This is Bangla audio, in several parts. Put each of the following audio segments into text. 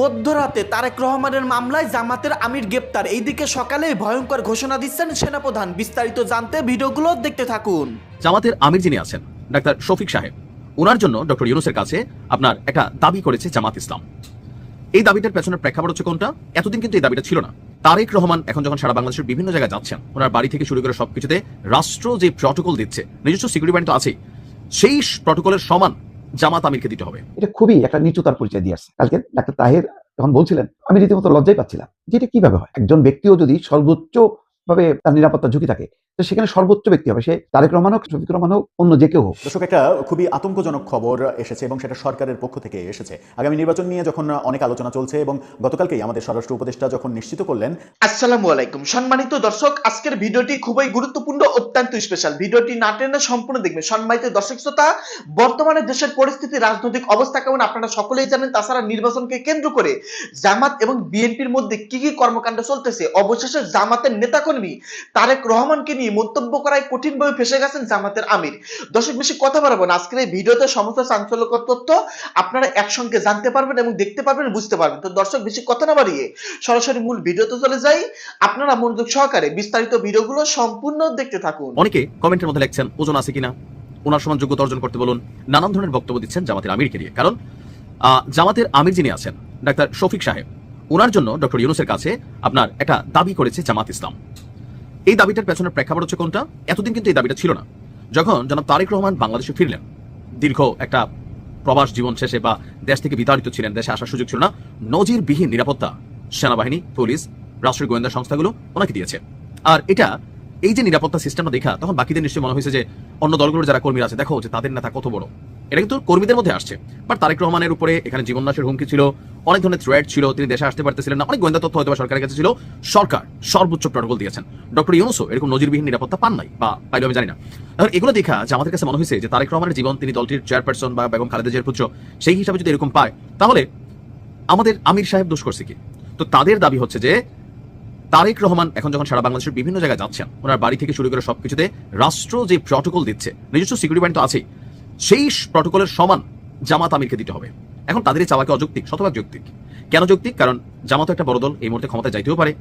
মধ্যরাতে তারেক রহমানের মামলায় জামাতের আমির গ্রেপ্তার। এইদিকে সকালে ভয়ঙ্কর ঘোষণা দিচ্ছেন সেনাপ্রধান। বিস্তারিত জানতে ভিডিওগুলো দেখতে থাকুন। জামাতের আমির যিনি আছেন, ডাক্তার শফিক সাহেব ওনার জন্য ডক্টর ইউনুসের কাছে আপনার একটা দাবি করেছে জামাত ইসলাম। এই দাবিটার পেছনের প্রেক্ষাপট হচ্ছে কোনটা? এতদিন কিন্তু এই দাবিটা ছিল না। তারেক রহমান এখন যখন সারা বাংলাদেশের বিভিন্ন জায়গায় যাচ্ছেন, ওনার বাড়ি থেকে শুরু করে সবকিছুতে রাষ্ট্র যে প্রটোকল দিচ্ছে, নিজস্ব সিকিউরিটি ব্যান্ড তো আছেই, সেই প্রটোকলের সমান জামাত আমিরকে দিতে হবে। এটা খুবই একটা নিচুতার পরিচয় দিয়ে আসছে। কালকে ডাক্তার তাহের যখন বলছিলেন, আমি রীতিমতো লজ্জাই পাচ্ছিলাম যে এটা কীভাবে হয়? একজন ব্যক্তিও যদি সর্বোচ্চ ভাবে তার নিরাপত্তা ঝুঁকি থাকে। তো সেখানে সর্বোচ্চ ব্যক্তি হবে সে তারেক রহমান হোক শফিক রহমান হোক অন্য যে কেউ হোক। দর্শক একটা খুবই আতঙ্কজনক খবর এসেছে এবং সেটা সরকারের পক্ষ থেকে এসেছে। আগামী নির্বাচন নিয়ে যখন অনেক আলোচনা চলছে এবং গতকালকেই আমাদের স্বরাষ্ট্র উপদেষ্টা যখন নিশ্চিত করলেন আসসালামু আলাইকুম। সম্মানিত দর্শক আজকের ভিডিওটি খুবই গুরুত্বপূর্ণ অত্যন্ত স্পেশাল ভিডিওটি না টেনে সম্পূর্ণ দেখবেন। সম্মানিত দর্শক শ্রোতা বর্তমানে দেশের পরিস্থিতি রাজনৈতিক অবস্থা কেমন আপনারা সকলেই জানেন। তাছাড়া নির্বাচনকে কেন্দ্র করে জামাত এবং বিএনপির মধ্যে কি কি কর্মকাণ্ড চলতেছে অবশেষে জামাতের নেতাকর্মী তারেক রহমানকে নিয়ে মন্তব্য করায় কঠিনভাবে ফেসে গেছেন জামাতের আমির। দর্শক, বেশি কথা বাড়াবো না। আজকের এই ভিডিওতে সমস্ত চাঞ্চল্যকর তথ্য আপনারা একসঙ্গে জানতে পারবেন এবং দেখতে পারবেন, বুঝতে পারবেন। তো দর্শক, বেশি কথা না বাড়িয়ে সরাসরি মূল ভিডিওতে চলে যাই। আপনারা মনোযোগ সহকারে বিস্তারিত ভিডিওগুলো সম্পূর্ণ দেখতে থাকুন। অনেকে কমেন্টের মধ্যে লেখছেন, ওজন আছে কিনা? ওনার সমান যোগ্যতা অর্জন করতে বলুন। নানান ধরনের বক্তব্য দিচ্ছেন জামাতের আমিরকে নিয়ে। কারণ জামাতের আমির যিনি আছেন, ডাক্তার শফিক সাহেব ওনার জন্য ডক্টর ইউনুসের কাছে আপনার একটা দাবি করেছে জামাত ইসলাম। এই দাবিটার পেছনের প্রেক্ষাপট হচ্ছে কোনটা? এতদিন কিন্তু এই দাবিটা ছিল না। যখন জনাব তারেক রহমান বাংলাদেশে ফিরলেন, দীর্ঘ একটা প্রবাস জীবন শেষে বা দেশ থেকে বিতাড়িত ছিলেন, দেশে আসার সুযোগ ছিল না, নজিরবিহীন নিরাপত্তা, সেনাবাহিনী, পুলিশ, রাষ্ট্রীয় গোয়েন্দা সংস্থাগুলো ওনাকে দিয়েছে। আর এটা, এই যে নিরাপত্তা সিস্টেমটা দেখা, তখন বাকিদের নিশ্চয়ই মনে হয়েছে যে অন্য দলগুলোর যারা কর্মীরা আছে, দেখো যে তাদের নেতা কত বড়। এটা কিন্তু কর্মীদের মধ্যে আসছে। বাট তারেক রহমানের উপরে এখানে জীবননাশের হুমকি ছিল, অনেক ধরনের থ্রেট ছিল, তিনি দেশে আসতে পারতেছিলেন না, অনেক গোয়েন্দা তথ্য হয়তো সরকারের কাছে ছিল। সরকার সর্বোচ্চ প্রটোকল দিয়েছেন। ডক্টর ইউনুসও এরকম নজিরবিহীন নিরাপত্তা পান নাই, বা পাইলেও আমি জানি না। এখন এগুলো দেখা যে আমাদের কাছে মনে হয়েছে যে তারেক রহমানের জীবন, তিনি দলটির চেয়ারপারসন বা বেগম খালেদা জিয়ার পুত্র, সেই হিসাবে যদি এরকম পায়, তাহলে আমাদের আমির সাহেব দোষ করছে কি? তো তাদের দাবি হচ্ছে যে তারেক রহমান এখন যখন সারা বাংলাদেশের বিভিন্ন জায়গায় যাচ্ছেন, ওনার বাড়ি থেকে শুরু করে সবকিছুতে রাষ্ট্র যে প্রটোকল দিচ্ছে, নিজস্ব সিকিউরিটি ব্যান্ড তো আছেই সেই প্রটোকলের সমান জামাত আমিরকে দিতে হবে। এখন তাদের চাওয়াকে অযৌক্তিক, শতভাগ যৌক্তিক। কেন যৌক্তিক? কারণ জামাত একটা বড় দল, এই মুহূর্তে ক্ষমতায় যাইতেও পারে।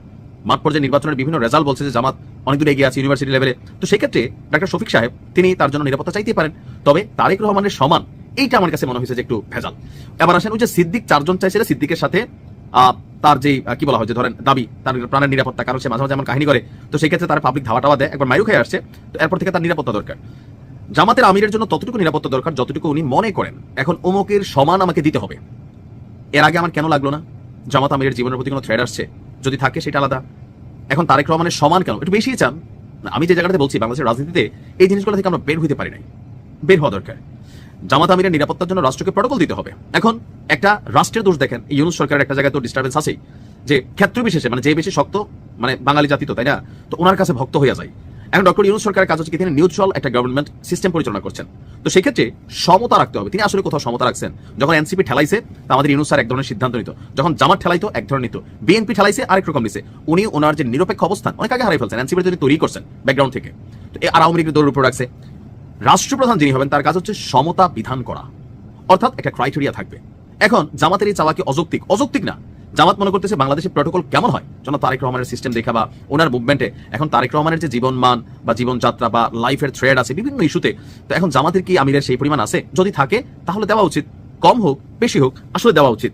মাঠ পর্যায়ে নির্বাচনের বিভিন্ন রেজাল্ট বলছে যে জামাত অনেক দূর এগিয়ে আছে ইউনিভার্সিটি লেভেলে তো সেক্ষেত্রে ডাক্তার শফিক সাহেব, তিনি তার জন্য নিরাপত্তা চাইতে পারেন। তবে তারেক রহমানের সমান, এইটা আমার কাছে মনে হয়েছে যে একটু ভেজাল। এবার আসেন ওই যে সিদ্দিক, চারজন চাইছিল সিদ্দিকের সাথে তার যে কি বলা হয় যে ধরেন দাবি, তার প্রাণের নিরাপত্তা, কারণ সে মাঝে মাঝে এমন কাহিনী করে। তো সেই ক্ষেত্রে তার পাবলিক ধাওয়া টাওয়া দেয়, একবার মায়ু খেয়ে আসছে। তো এরপর থেকে তার নিরাপত্তা দরকার। জামাতের আমিরের জন্য ততটুকু নিরাপত্তা দরকার যতটুকু উনি মনে করেন। এখন অমুকের সমান আমাকে দিতে হবে। এর আগে আমার কেন লাগল না? জামাত আমিরের জীবনের প্রতি কোনো থ্রেড আসছে? যদি থাকে সেটা আলাদা। এখন তারেক রহমানের সমান কেন? একটু বেশি চান। আমি যে জায়গাটাতে বলছি, বাংলাদেশের রাজনীতিতে এই জিনিসগুলো থেকে আমরা বের হইতে পারি নাই। বের হওয়া দরকার। জামাত আমিরের নিরাপত্তার জন্য রাষ্ট্রকে প্রটোকল দিতে হবে। এখন একটা রাষ্ট্রের দোষ দেখেন, ইউনুস সরকারের একটা জায়গায় তো ডিস্টারবেন্স আছেই। যে ক্ষেত্র বিশেষে মানে যে বেশি শক্ত মানে বাঙালি জাতি তো, তাই না? তো ওনার কাছে ভক্ত হয়ে যায়। এখন ডক্টর ইউনুস সরকারের কাজ হচ্ছে কি, তিনি নিউট্রাল একটা গভর্নমেন্ট সিস্টেম পরিচালনা করছেন। তো সেক্ষেত্রে সমতা রাখতে হবে। তিনি আসলে কোথাও সমতা রাখছেন। যখন এনসিপি ঠেলাইছে, তা আমাদের ইউনুস স্যার এক ধরনের সিদ্ধান্ত নিত। যখন জামাত ঠেলাইতো, এক ধরনের নিত। বিএনপি ঠেলাইছে, আরেক রকম নিছে। উনি ওনার যে নিরপেক্ষ অবস্থান, অনেক আগে হারিয়ে ফেলছেন। এনসিপি তিনি তৈরি করছেন ব্যাকগ্রাউন্ড থেকে। তো এই আর আওয়ামী লীগের দৌড়ের উপর রাখছে। রাষ্ট্রপ্রধান যিনি হবেন, তার কাজ হচ্ছে সমতা বিধান করা। অর্থাৎ একটা ক্রাইটেরিয়া থাকবে। এখন জামাতের এই চাওয়া কি অযৌক্তিক? অযৌক্তিক না। জামাত মনে করতেছে বাংলাদেশের প্রটোকল কেমন হয়? যেন তারেক রহমানের সিস্টেম দেখা বা ওনার মুভমেন্টে এখন তারেক রহমানের যে জীবন মান বা জীবনযাত্রা বা লাইফের থ্রেড আছে বিভিন্ন ইস্যুতে তো এখন জামাতের কি আমিরের সেই পরিমাণ আছে? যদি থাকে, তাহলে দেওয়া উচিত। কম হোক, বেশি হোক, আসলে দেওয়া উচিত।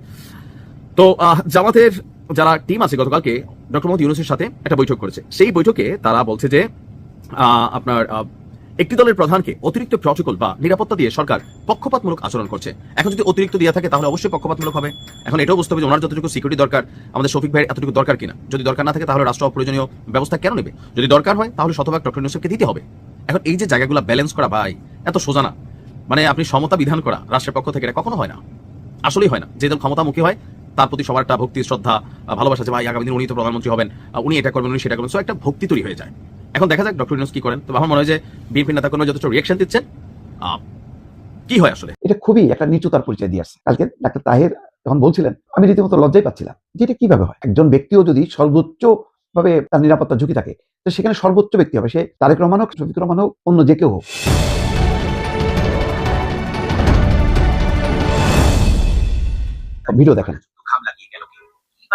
তো জামাতের যারা টিম আছে গতকালকে ডক্টর মোহাম্মদ ইউনুসের সাথে একটা বৈঠক করেছে। সেই বৈঠকে তারা বলছে যে আপনার একটি দলের প্রধানকে অতিরিক্ত প্রটোকল বা নিরাপত্তা দিয়ে সরকার পক্ষপাতমূলক আচরণ করছে। এখন যদি অতিরিক্ত দেওয়া থাকে, তাহলে অবশ্যই পক্ষপাতমূলক হবে। এখন এটাও বুঝতে হবে যে ওনার যতটুকু সিকিউরিটি দরকার, আমাদের শফিক ভাইয়ের এতটুকু দরকার কিনা। যদি দরকার না থাকে, তাহলে রাষ্ট্র অপ্রয়োজনীয় ব্যবস্থা কেন নেবে? যদি দরকার হয়, তাহলে শতভাগ ডক্টর ইউনুসকে দিতে হবে। এখন এই যে জায়গাগুলো ব্যালেন্স করা, ভাই, এত সোজা না। মানে আপনি সমতা বিধান করা রাষ্ট্রের পক্ষ থেকে এটা কখনো হয় না। আসলেই হয় না। যে দল ক্ষমতামুখী হয় তার প্রতি সবার একটা ভক্তি, শ্রদ্ধা ভালোবাসা যে ভাই, আগামী দিন উনি তো প্রধানমন্ত্রী হবেন উনি এটা করবেন, উনি সেটা করবেন। সো একটা ভক্তি তৈরি হয়ে যায়। এখন দেখা যাক ডক্টর ইউনুস কি করেন। তো আমার মনে হয় যে বিএনপি নেতা কোনো যথেষ্ট রিয়েকশন দিচ্ছেন। কি হয় আসলে? এটা খুবই একটা নিচুতার পরিচয় দিয়ে আসছে। কালকে ডাক্তার তাহের যখন বলছিলেন, আমি রীতিমতো লজ্জাই পাচ্ছিলাম যে এটা কীভাবে হয়? একজন ব্যক্তিও যদি সর্বোচ্চ ভাবে তার নিরাপত্তা ঝুঁকি থাকে, তো সেখানে সর্বোচ্চ ব্যক্তি হবে। সে তারেক রহমান হোক শফিক রহমান হোক, অন্য যে কেউ হোক। ভিডিও দেখেন খাম লাগিয়ে গেল বাংলা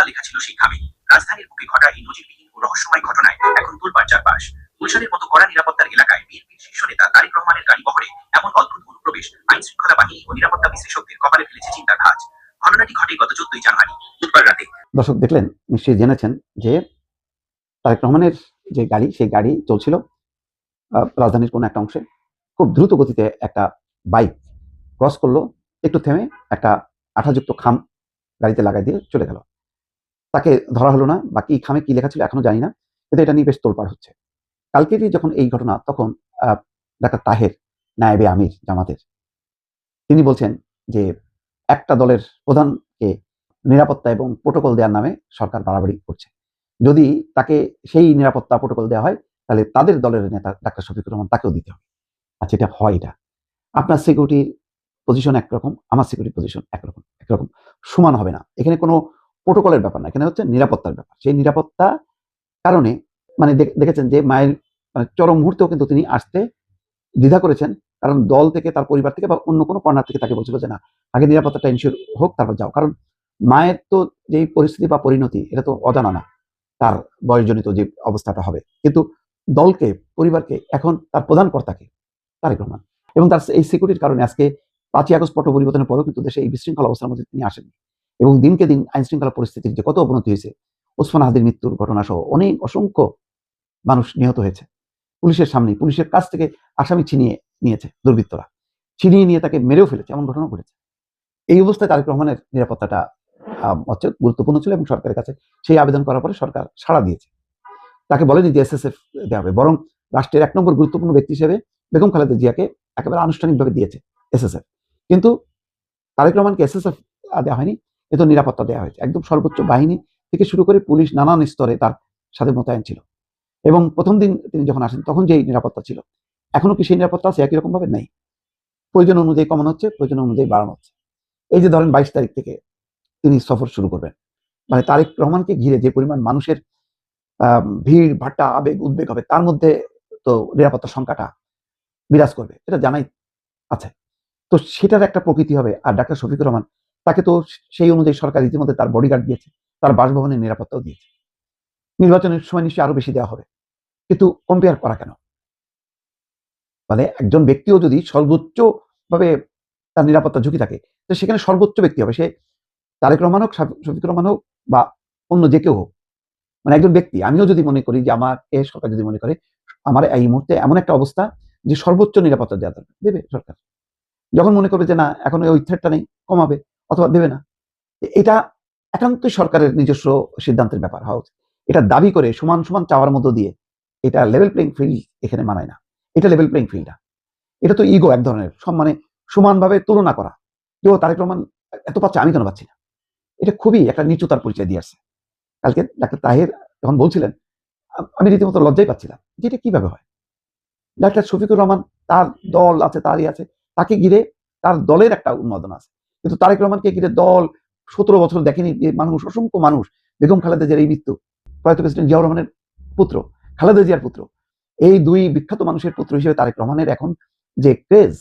লেখা ছিল সেই খামে রাজধানীর বুকে ঘটা এই নজিরবিহীন ও রহস্যময় ঘটনায় এখন তোলপাড় চারপাশ। গুলশানের মতো কড়া নিরাপত্তার এলাকায় বিএনপির শীর্ষ নেতা তারিক রহমানের গাড়ি বহরে এমন অদ্ভুত অনুপ্রবেশ আইন শৃঙ্খলা বাহিনী ও নিরাপত্তা বিশ্লেষকদের কপালে ফেলেছে চিন্তার ভাঁজ। ঘটনাটি ঘটে গত চোদ্দই জানুয়ারি, বুধবার রাতে। দর্শক, দেখলেন, নিশ্চয়ই জেনেছেন যে তারেক রহমানের যে গাড়ি, সেই গাড়ি চলছিল রাজধানীর কোনো একটা অংশে। খুব দ্রুত গতিতে একটা বাইক ক্রস করল, একটু থেমে একটা আঠাযুক্ত খাম গাড়িতে লাগাই দিয়ে চলে গেল। তাকে ধরা হলো না বা কি খামে কি লেখা ছিল এখনও জানি না, কিন্তু এটা নিয়ে বেশ তোলপাড় হচ্ছে। কালকেরই যখন এই ঘটনা, তখন ডাক্তার তাহের, নায়েবে আমির জামাতের, তিনি বলছেন যে একটা দলের প্রধানকে নিরাপত্তা এবং প্রোটোকল দেওয়ার নামে সরকার বাড়াবাড়ি করছে। যদি তাকে সেই নিরাপত্তা প্রোটোকল দেওয়া হয়, তাহলে তাদের দলের নেতা ডাক্তার শফিকুর রহমান তাকেও দিতে হবে। আচ্ছা এটা হয় এটা। আপনার সিকিউরিটির পজিশন একরকম, আমার সিকিউরিটি পজিশন একরকম একরকম। সমান হবে না। এখানে কোনো প্রোটোকলের ব্যাপার না, এখানে হচ্ছে নিরাপত্তার ব্যাপার। সেই নিরাপত্তা কারণে মানে দেখেছেন যে মায়ের মানে চরম মুহূর্তেও কিন্তু তিনি আসতে দ্বিধা করেছেন, কারণ দল থেকে তার পরিবার থেকে বা অন্য কোনো কর্নার থেকে তাকে বলছিল যে, না, আগে নিরাপত্তাটা ইনশিওর হোক, তারপর যাও। কারণ মায়ের তো যেই পরিস্থিতি বা পরিণতি, এটা তো অজানা না, তার বয়সজনিত যে অবস্থাটা হবে। কিন্তু দলকে, পরিবারকে, এখন তার প্রধান কর্তাকে, তারেক রহমান, এবং তার এই সিকিউরিটির কারণে আজকে পাঁচই আগস্ট পট পরিবর্তনের পরেও কিন্তু দেশে এই বিশৃঙ্খল অবস্থার মধ্যে তিনি আসেন এবং দিনকে দিন আইন শৃঙ্খলা পরিস্থিতির যে কত অবনতি হয়েছে, ওসমান হাদির মৃত্যুর ঘটনা সহ অনেক অসংখ্য মানুষ নিহত হয়েছে। পুলিশের সামনে পুলিশের কাছ থেকে আসামি ছিনিয়ে নিয়েছে দুর্বৃত্তরা। ছিনিয়ে নিয়ে তাকে মেরেও ফেলেছে, এমন ঘটনা ঘটেছে। এই অবস্থায় তারেক রহমানের নিরাপত্তাটা হচ্ছে গুরুত্বপূর্ণ ছিল এবং সরকারের কাছে সেই আবেদন করার পরে সরকার সাড়া দিয়েছে। তাকে বলেনি যে এসএসএফ দেওয়া হবে, বরং রাষ্ট্রের এক নম্বর গুরুত্বপূর্ণ ব্যক্তি হিসেবে বেগম খালেদা জিয়াকে একেবারে আনুষ্ঠানিকভাবে দিয়েছে এসএসএফ। কিন্তু তারেক রহমানকে এসএসএফ দেওয়া হয়নি কিন্তু নিরাপত্তা দেওয়া হয়েছে। একদম সর্বোচ্চ বাহিনী থেকে শুরু করে পুলিশ নানান স্তরে তার সাথে মোতায়েন ছিল। এবং প্রথম দিন তিনি যখন আসেন, তখন যেই নিরাপত্তা ছিল, এখনও কি সেই নিরাপত্তা আছে? একই রকম ভাবে নেই। প্রয়োজন অনুযায়ী কমানো হচ্ছে, প্রয়োজন অনুযায়ী বাড়ানো হচ্ছে। এই যে ধরেন বাইশ তারিখ থেকে তিনি সফর শুরু করবেন। মানে তারেক রহমানকে ঘিরে যে পরিমাণ মানুষের ভিড়, ভাট্টা, আবেগ, উদ্বেগ হবে, তার মধ্যে তো নিরাপত্তার সংখ্যাটা বিরাজ করবে। এটা জানাই আছে। তো সেটার একটা প্রকৃতি হবে। আর ডাক্তার শফিকুর রহমান তাকে তো সেই অনুযায়ী সরকার ইতিমধ্যে তার বডিগার্ড দিয়েছে, তার বাসভবনের নিরাপত্তাও দিয়েছে। নির্বাচনের সময় নিশ্চয়ই আরও বেশি দেওয়া হবে। কিন্তু কম্পেয়ার করা কেন? মানে একজন ব্যক্তিও যদি সর্বোচ্চ ভাবে তার নিরাপত্তা ঝুঁকি থাকে, তো সেখানে সর্বোচ্চ ব্যক্তি হবে। সে তারেক রহমান হোক, শাফি- শফিকুর রহমান হোক বা অন্য যে কেউ হোক। মানে একজন ব্যক্তি। আমিও যদি মনে করি যে আমাকে সরকার যদি মনে করে, আমার এই মুহূর্তে এমন একটা অবস্থা যে সর্বোচ্চ নিরাপত্তা দেওয়া দেবে সরকার। যখন মনে করবে যে না, এখন ওই থ্রেটটা নেই, কমাবে। অথবা দেবে না। এটা একান্তই সরকারের নিজস্ব সিদ্ধান্তের ব্যাপার হওয়া উচিত। এটা দাবি করে সমান সমান চাওয়ার মধ্য দিয়ে এটা লেভেল প্লেইং ফিল্ড এখানে মানায় না। এটা লেভেল প্লেইং ফিল্ড না। এটা তো ইগো এক ধরনের সব মানে সমানভাবে তুলনা করা। ও তারেক রহমান এত পাচ্ছে আমি কেন পাচ্ছি না? এটা খুবই একটা নিচুতার পরিচয় দিয়ে আসছে। কালকে ডাক্তার তাহের যখন বলছিলেন, আমি রীতিমতো লজ্জাই পাচ্ছিলাম যে এটা কীভাবে হয়? ডাক্তার শফিকুর রহমান তার দল আছে, তারই আছে, তাকে ঘিরে তার দলের একটা উন্মাদনা আছে। কিন্তু তারেক রহমানকে ঘিরে দল সতেরো বছর দেখেনি যে মানুষ, অসংখ্য মানুষ? বেগম খালেদা জিয়ার এই মৃত্যু, প্রয়াত প্রেসিডেন্ট জিয়াউর রহমানের পুত্র, খালেদা জিয়ার পুত্র। এই দুই বিখ্যাত মানুষের পুত্র হিসেবে তারেক রহমানের এখন যে ক্রেজ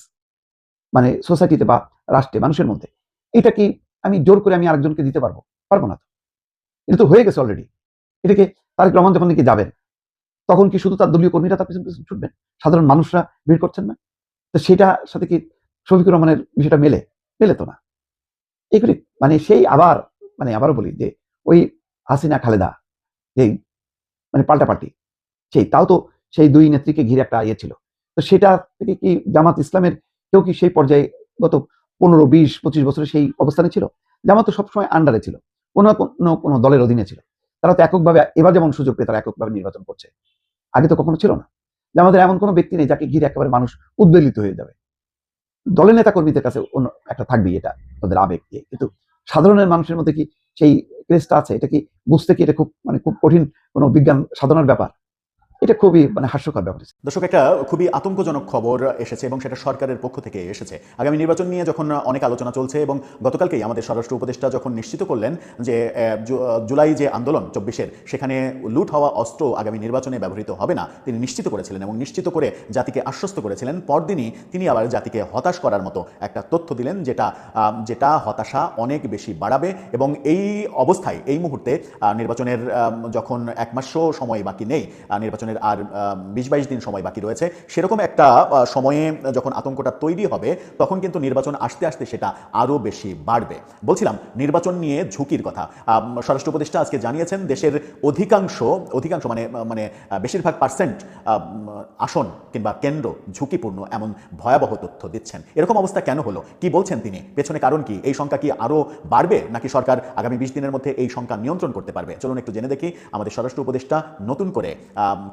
মানে সোসাইটিতে বা রাষ্ট্রে, মানুষের মধ্যে, এটা কি আমি জোর করে আমি আরেকজনকে দিতে পারব? পারব না এটা তো হয়ে গেছে অলরেডি এটাকে তারেক রহমান যখন নাকি যাবেন, তখন কি শুধু তার দলীয় কর্মীরা তার পিছন পিছন ছুটবেন? সাধারণ মানুষরা ভিড় করছেন না? তো সেটা সাথে কি শফিকুর রহমানের বিষয়টা মেলে? মেলে তো না। এগুলি মানে সেই আবার মানে আবারও বলি যে ওই হাসিনা, খালেদা যেই মানে পাল্টাপাল্টি সেই, তাও তো সেই দুই নেত্রীকে ঘিরে একটা ইয়ে ছিল। তো সেটা থেকে কি জামাত ইসলামের কেউ কি সেই পর্যায়ে গত পনেরো, বিশ, পঁচিশ বছরে সেই অবস্থানে ছিল? জামাত তো সবসময় আন্ডারে ছিল, কোনো কোনো কোনো দলের অধীনে ছিল। তারা তো এককভাবে, এবার যেমন সুযোগ পেয়ে তারা এককভাবে নির্বাচন করছে। আগে তো কখনো ছিল না। জামাতের এমন কোনো ব্যক্তি নেই যাকে ঘিরে একেবারে মানুষ উদ্বেলিত হয়ে যাবে। দলের নেতা কর্মীদের কাছে অন্য একটা থাকবেই এটা, তাদের আবেগ দিয়ে কিন্তু সাধারণের মানুষের মধ্যে কি সেই ক্রেজটা আছে? এটা কি বুঝতে কি এটা খুব মানে খুব কঠিন কোনো বিজ্ঞান সাধনার ব্যাপার? এটা খুবই মানে হাস্যকর ব্যাপার দর্শক একটা খুবই আতঙ্কজনক খবর এসেছে এবং সেটা সরকারের পক্ষ থেকে এসেছে। আগামী নির্বাচন নিয়ে যখন অনেক আলোচনা চলছে এবং গতকালকেই আমাদের স্বরাষ্ট্র উপদেষ্টা যখন নিশ্চিত করলেন যে জুলাই যে আন্দোলন চব্বিশের সেখানে লুট হওয়া অস্ত্র আগামী নির্বাচনে ব্যবহৃত হবে না তিনি নিশ্চিত করেছিলেন এবং নিশ্চিত করে জাতিকে আশ্বস্ত করেছিলেন। পরদিনই তিনি আবার জাতিকে হতাশ করার মতো একটা তথ্য দিলেন যেটা যেটা হতাশা অনেক বেশি বাড়াবে এবং এই অবস্থায় এই মুহূর্তে নির্বাচনের যখন এক মাসও সময় বাকি নেই আহ, নির্বাচনের আর বিশ বাইশ দিন সময় বাকি রয়েছে। সেরকম একটা সময়ে যখন আতঙ্কটা তৈরি হবে, তখন কিন্তু নির্বাচন আসতে আসতে সেটা আরও বেশি বাড়বে। বলছিলাম, নির্বাচন নিয়ে ঝুঁকির কথা। স্বরাষ্ট্র উপদেষ্টা আজকে জানিয়েছেন, দেশের অধিকাংশ অধিকাংশ মানে মানে বেশিরভাগ পার্সেন্ট আসন কিংবা কেন্দ্র ঝুঁকিপূর্ণ এমন ভয়াবহ তথ্য দিচ্ছেন। এরকম অবস্থা কেন হলো? কি বলছেন তিনি? পেছনে কারণ কি? এই সংখ্যা কি আরও বাড়বে? নাকি সরকার আগামী বিশ দিনের মধ্যে এই সংখ্যা নিয়ন্ত্রণ করতে পারবে? চলুন একটু জেনে দেখি আমাদের স্বরাষ্ট্র উপদেষ্টা নতুন করে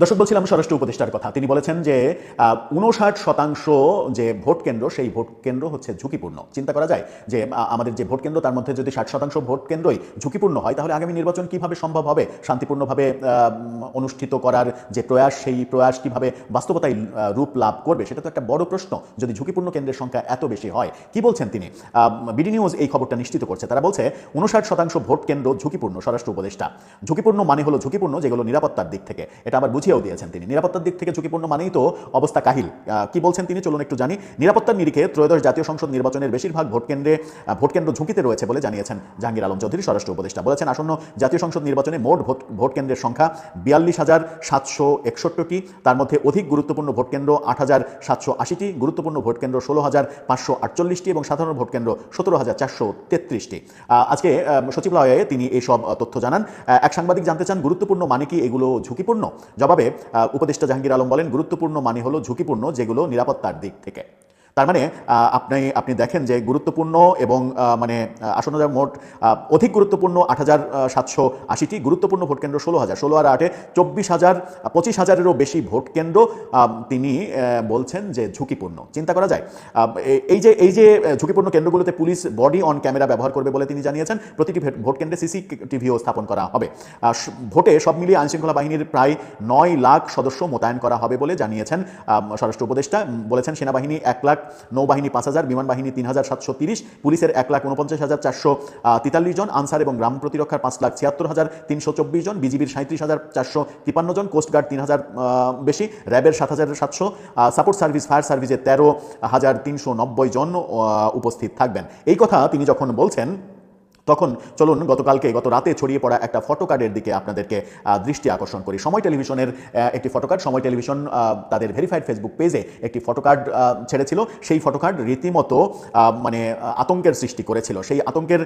দর্শক, বলছিলাম স্বরাষ্ট্র উপদেষ্টার কথা। তিনি বলেছেন যে উনষাট শতাংশ যে ভোট কেন্দ্র, সেই ভোট কেন্দ্র হচ্ছে ঝুঁকিপূর্ণ। চিন্তা করা যায় যে আমাদের যে ভোট কেন্দ্র, তার মধ্যে যদি ষাট শতাংশ ভোট কেন্দ্রই ঝুঁকিপূর্ণ হয়, তাহলে আগামী নির্বাচন কীভাবে সম্ভব হবে? শান্তিপূর্ণভাবে অনুষ্ঠিত করার যে প্রয়াস, সেই প্রয়াস কীভাবে বাস্তবতায় রূপ লাভ করবে, সেটা তো একটা বড় প্রশ্ন। যদি ঝুঁকিপূর্ণ কেন্দ্রের সংখ্যা এত বেশি হয়, কি বলছেন তিনি? বিডি নিউজ এই খবরটা নিশ্চিত করছে। তারা বলছে উনষাট শতাংশ ভোট কেন্দ্র ঝুঁকিপূর্ণ, স্বরাষ্ট্র উপদেষ্টা। ঝুঁকিপূর্ণ মানে হলো ঝুঁকিপূর্ণ, যেগুলো নিরাপত্তার দিক থেকে। এটা আবার বুঝিয়েও দিয়েছেন তিনি। নিরাপত্তার দিক থেকে ঝুঁকিপূর্ণ মানেই তো অবস্থা কাহিল। কি বলছেন তিনি? চলুন একটু জানি। নিরাপত্তার নিরিখে ত্রয়োদশ জাতীয় সংসদ নির্বাচনের বেশিরভাগ ভোট কেন্দ্রে ভোট কেন্দ্র ঝুঁকিতে রয়েছে বলে জানিয়েছেন জাহাঙ্গীর আলম চৌধুরী, স্বরাষ্ট্র উপদেষ্টা। বলেছেন, আসন্ন জাতীয় সংসদ নির্বাচনে মোট ভোট ভোট কেন্দ্রের সংখ্যা বিয়াল্লিশ হাজার সাতশো তার মধ্যে অধিক গুরুত্বপূর্ণ ভোট কেন্দ্র আট হাজার সাতশো আশিটি গুরুত্বপূর্ণ ভোট কেন্দ্র ষোলো হাজার পাঁচশো আটচল্লিশটি এবং সাধারণ ভোট কেন্দ্র সতেরো হাজার চারশো তেত্রিশটি আজকে সচিবালয়ে তিনি এইসব তথ্য জানান। এক সাংবাদিক জানতে চান, গুরুত্বপূর্ণ মানে কি? এগুলো ঝুঁকিপূর্ণ? জবাবে আহ, উপদেষ্টা জাহাঙ্গীর আলম বলেন গুরুত্বপূর্ণ মানে হলো ঝুঁকিপূর্ণ যেগুলো নিরাপত্তার দিক থেকে। তার মানে আপনি আপনি দেখেন যে গুরুত্বপূর্ণ এবং মানে আসন্ন মোট অধিক গুরুত্বপূর্ণ আট হাজার সাতশো আশিটি গুরুত্বপূর্ণ ভোট কেন্দ্র ষোলো হাজার। ষোলো আর আটে চব্বিশ হাজার পঁচিশ হাজারেরও বেশি ভোট কেন্দ্র তিনি বলছেন যে ঝুঁকিপূর্ণ। চিন্তা করা যায়। এই যে এই যে ঝুঁকিপূর্ণ কেন্দ্রগুলোতে পুলিশ বডি অন ক্যামেরা ব্যবহার করবে বলে তিনি জানিয়েছেন, প্রতিটি ভে- ভোট কেন্দ্রে সিসি টিভিও স্থাপন করা হবে। ভোটে সব মিলিয়ে আইনশৃঙ্খলা বাহিনীর প্রায় নয় লাখ সদস্য মোতায়েন করা হবে বলে জানিয়েছেন স্বরাষ্ট্র উপদেষ্টা। বলেছেন, সেনাবাহিনী এক লাখ নৌবাহিনী পাঁচ হাজার, বিমান বাহিনী তিন হাজার সাতশো তিরিশ, পুলিশের এক লাখ উনপঞ্চাশ হাজার চারশো তেতাল্লিশ জন, আনসার এবং গ্রাম প্রতিরক্ষার পাঁচ লাখ ছিয়াত্তর হাজার তিনশো চব্বিশ জন, বিজিবির সাঁত্রিশ হাজার চারশো তিপান্ন জন কোস্টগার্ড তিন হাজার বেশি, র্যাবের সাত হাজার সাতশো সাপোর্ট সার্ভিস, ফায়ার সার্ভিসের তেরো হাজার তিনশো নব্বই জন উপস্থিত থাকবেন। এই কথা তিনি যখন বলছেন তখন চলুন গতকালকে গত রাতে ছড়িয়ে পড়া একটা ফটোকার্ডের দিকে আপনাদেরকে দৃষ্টি আকর্ষণ করি। সময় টেলিভিশনের একটি ফটোকার্ড, সময় টেলিভিশন তাদের ভেরিফাইড ফেসবুক পেজে একটি ফটোকার্ড ছেড়েছিল। সেই ফটোকার্ড রীতিমতো মানে আতঙ্কের সৃষ্টি করেছিল। সেই আতঙ্কের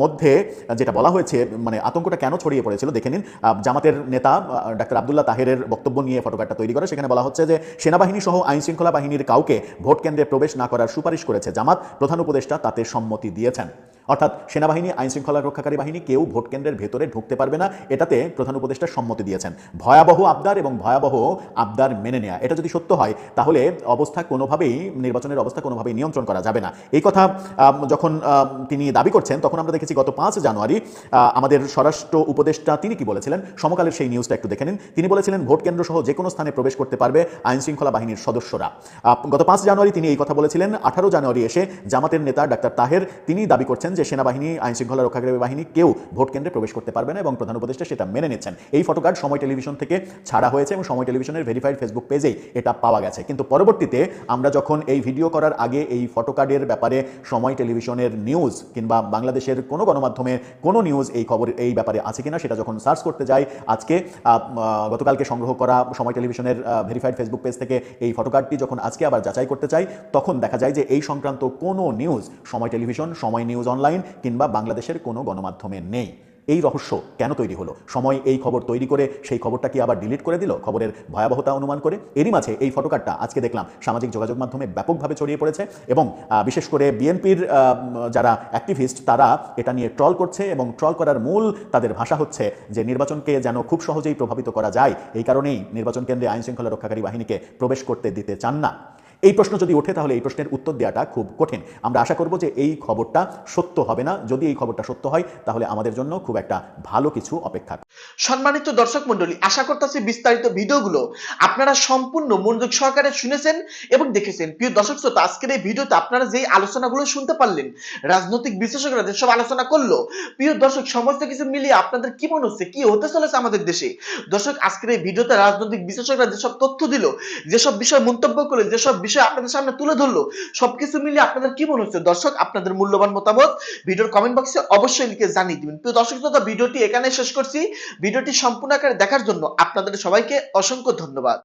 মধ্যে যেটা বলা হয়েছে মানে আতঙ্কটা কেন ছড়িয়ে পড়েছিল দেখে নিন। জামাতের নেতা ডাক্তার আবদুল্লাহ তাহেরের বক্তব্য নিয়ে ফটোকার্ডটা তৈরি করে। সেখানে বলা হচ্ছে যে সেনাবাহিনী সহ আইন শৃঙ্খলা বাহিনীর কাউকে ভোট কেন্দ্রে প্রবেশ না করার সুপারিশ করেছে জামাত। প্রধান উপদেষ্টা তাতে সম্মতি দিয়েছেন। অর্থাৎ সেনাবাহিনী, আইন শৃঙ্খলা রক্ষাকারী বাহিনী কেউ ভোট কেন্দ্রের ভেতরে ঢুকতে পারবে না। এটাতে প্রধান উপদেষ্টা সম্মতি দিয়েছেন। ভয়াবহ আবদার এবং ভয়াবহ আবদার মেনে নেয়া। এটা যদি সত্য হয়, তাহলে অবস্থা কোনোভাবেই, নির্বাচনের অবস্থা কোনোভাবেই নিয়ন্ত্রণ করা যাবে না। এই কথা যখন তিনি দাবি করছেন, তখন আমরা দেখেছি গত পাঁচ জানুয়ারি আমাদের স্বরাষ্ট্র উপদেষ্টা তিনি কি বলেছিলেন? সমকালের সেই নিউজটা একটু দেখে নিন। তিনি বলেছিলেন, ভোট কেন্দ্র সহ যে কোনো স্থানে প্রবেশ করতে পারবে আইন শৃঙ্খলা বাহিনীর সদস্যরা। গত পাঁচ জানুয়ারি তিনি এই কথা বলেছিলেন। আঠারো জানুয়ারি এসে জামাতের নেতা ডাক্তার তাহের তিনি দাবি করছেন যে সেনাবাহিনী আইন শৃঙ্খলা রক্ষাকারী বাহিনী কেউ ভোট কেন্দ্রে প্রবেশ করতে পারবে না এবং প্রধান উপদেষ্টা সেটা মেনে নিচ্ছেন। এই ফটোকার্ড সময় টেলিভিশন থেকে ছাড়া হয়েছে এবং সময় টেলিভিশনের ভেরিফাইড ফেসবুক পেজেই এটা পাওয়া গেছে। কিন্তু পরবর্তীতে আমরা যখন এই ভিডিও করার আগে এই ফটোকার্ডের ব্যাপারে সময় টেলিভিশনের নিউজ কিংবা বাংলাদেশের কোনো গণমাধ্যমে কোনো নিউজ এই খবর, এই ব্যাপারে আছে কিনা সেটা যখন সার্চ করতে যাই, আজকে গতকালকে সংগ্রহ করা সময় টেলিভিশনের ভেরিফাইড ফেসবুক পেজ থেকে এই ফটোকার্ডটি যখন আজকে আবার যাচাই করতে চাই, তখন দেখা যায় যে এই সংক্রান্ত কোনো নিউজ সময় টেলিভিশন, সময় নিউজ অনলাইন কিংবা বাংলাদেশের কোনো গণমাধ্যমে নেই। এই রহস্য কেন তৈরি হলো? সময় এই খবর তৈরি করে সেই খবরটা কি আবার ডিলিট করে দিল? খবরের ভয়াবহতা অনুমান করে? এরই মাঝে এই ফটোকার্ডটা আজকে দেখলাম সামাজিক যোগাযোগ মাধ্যমে ব্যাপকভাবে ছড়িয়ে পড়েছে এবং বিশেষ করে বিএনপির যারা অ্যাক্টিভিস্ট তারা এটা নিয়ে ট্রল করছে এবং ট্রল করার মূল তাদের ভাষা হচ্ছে যে নির্বাচনকে যেন খুব সহজেই প্রভাবিত করা যায়। এই কারণেই নির্বাচন কেন্দ্রে আইনশৃঙ্খলা রক্ষাকারী বাহিনীকে প্রবেশ করতে দিতে চান না। এই প্রশ্ন যদি ওঠে, তাহলে এই প্রশ্নের উত্তর দেওয়াটা খুব কঠিন। আমরা আশা করব যে এই খবরটা সত্য হবে না। যদি এই খবরটা সত্য হয়, তাহলে আমাদের জন্য খুব একটা ভালো কিছু অপেক্ষা সম্মানিত দর্শক মন্ডলী আশা করতেছি বিস্তারিত ভিডিওগুলো আপনারা সম্পূর্ণ মনোযোগ সহকারে শুনেছেন এবং দেখেছেন। প্রিয় দর্শক শ্রোতা, আজকের এই ভিডিওতে আপনারা যেই আলোচনাগুলো শুনতে পারলেন, রাজনৈতিক বিশেষজ্ঞরা যেসব আলোচনা করল, প্রিয় দর্শক, সমস্ত কিছু মিলিয়ে আপনাদের কি মনে হচ্ছে, কি হতে চলেছে আমাদের দেশে? দর্শক, আজকের এই ভিডিওতে রাজনৈতিক বিশেষজ্ঞরা যেসব তথ্য দিল যেসব বিষয় মন্তব্য করল যেসব বিষয় আপনাদের সামনে তুলে ধরলো। সবকিছু মিলিয়ে আপনাদের কি মনে হচ্ছে? দর্শক, আপনাদের মূল্যবান মতামত ভিডিওর কমেন্ট বক্সে অবশ্যই লিখে জানিয়ে দিবেন। প্রিয় দর্শক শ্রোতা, ভিডিওটি এখানে শেষ করছি। ভিডিওটি সম্পূর্ণ আকারে দেখার জন্য আপনাদের সবাইকে অসংখ্য ধন্যবাদ।